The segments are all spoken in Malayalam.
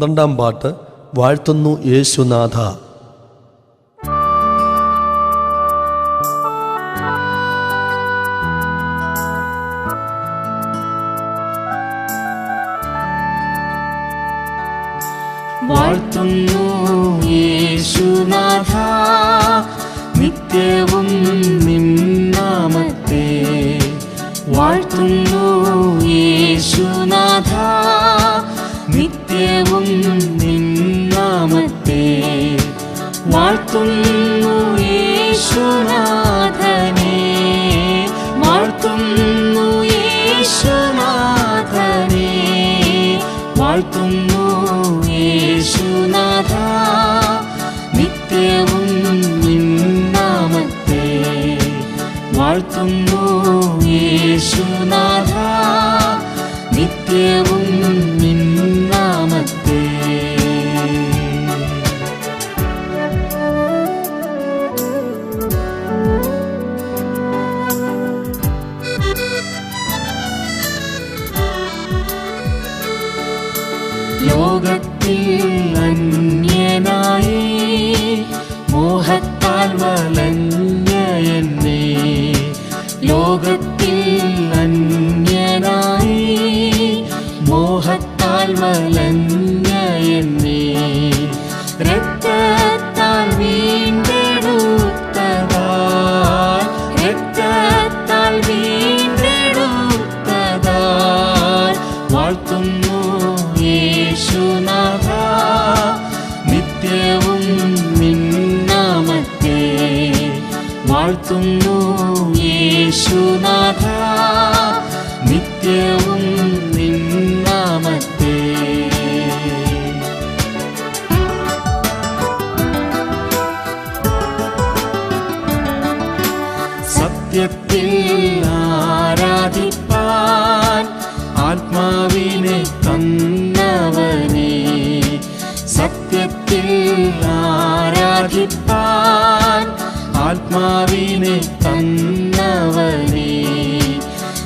പന്ത്രണ്ടാം പാട്ട് വാഴ്ത്തുന്നു യേശുനാഥ. വാഴ്ത്തുന്നു യേശുനാഥ നിത്യവും നിന്നാമത്തെ. വാഴ്ത്തുന്നു യേശുനാഥ നിത്യവും നിന്നാമത്തെ. വാഴ്ത്തുന്നു യേശുനാഥനെ ലോകത്തിൽ അന്യനായി മോഹത്താൽ വലഞ്ഞ എന്നെ ലോകത്തിൽ അന്യനായി മോഹത്താൽ വലഞ്ഞ വാഴ്ത്തുന്നു യേശുനാഥ. നിത്യവും നിന്നാമത്തെ. സത്യത്തിൽ ആരാധിപ്പാൻ ആത്മാവിനെ തന്നവനെ. സത്യത്തിൽ ആരാധിപ്പാൻ ആത്മാവിനെ തന്നവനെ.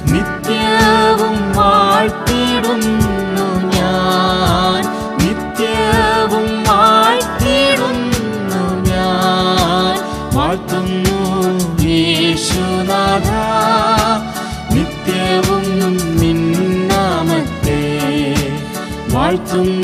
നിത്യവും വാഴ്ത്തിടുന്നു ഞാൻ. നിത്യവും വാഴ്ത്തിടുന്നു ഞാൻ. വാഴ്ത്തുന്നു യേശുനാഥ. നിത്യവും നിന്നാമത്തെ. വാഴ്ത്തുന്നു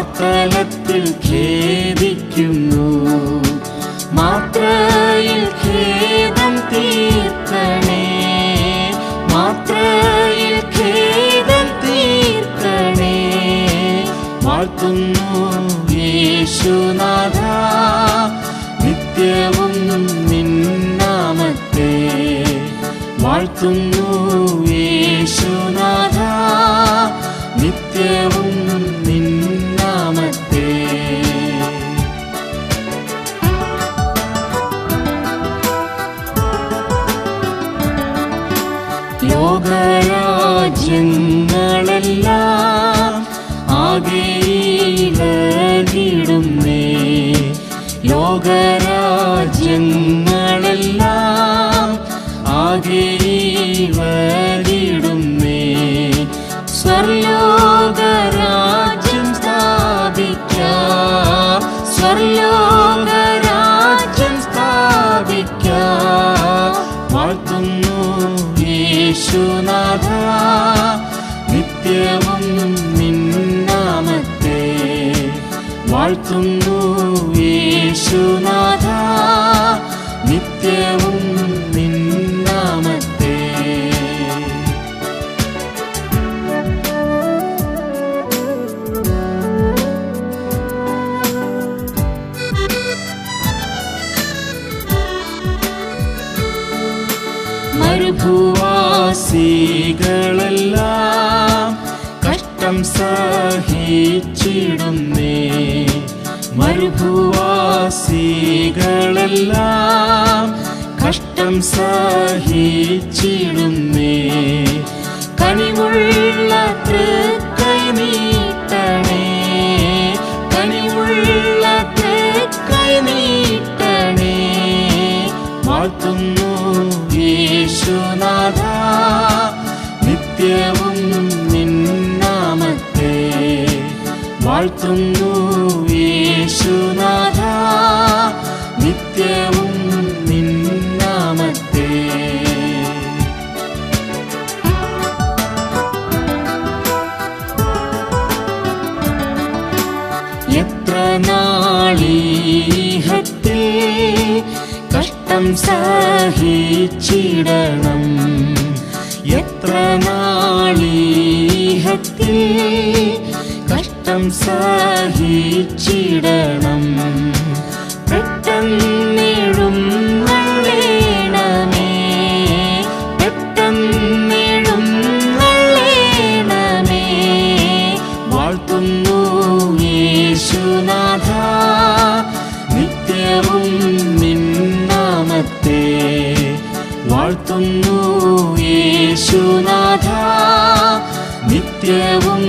പാർത്തലത്തിൽ ഖേദിക്കുന്നു. മാത്രയിൽ ഖേദം തീർക്കണേ മാത്രയിൽ ഖേദം തീർക്കണേ വാഴ്ത്തുന്നു യേശുനാഥ. നിത്യവും നിന്നാമത്തെ വാഴ്ത്തുന്നു യേശുനാഥ. നിത്യവും ലോകരാജ്യങ്ങളെല്ലാം ആകെയിടുന്നേ ലോകരാജ്യങ്ങളെല്ലാം ആകെയിടുന്നേ സ്വർലോകരാജ്യം സ്ഥാപിക്കാം. സ്വർലോകരാജ്യം വാഴ്ത്തുന്നു യേശുനാഥ. നിത്യവും കഷ്ടം സഹിച്ചിടുന്നേ. കനിവുള്ള തൃക്കൈ നീട്ടണേ. കനിവുള്ള തൃക്കൈ നീട്ടണേ. മാറ്റുന്നു യേശുനാഥ നിത്യവും നിന്നാമത്തെ വാഴ്ത്തുന്നു എത്ര നാളീഹത്തിൽ കഷ്ടം സഹിച്ചിടണം? എത്ര നാളീഹത്തിൽ കഷ്ടം സഹിച്ചിടണം? പെട്ടെന്നിടും വാഴ്ത്തുന്നു യേശുനാഥ. നിത്യവും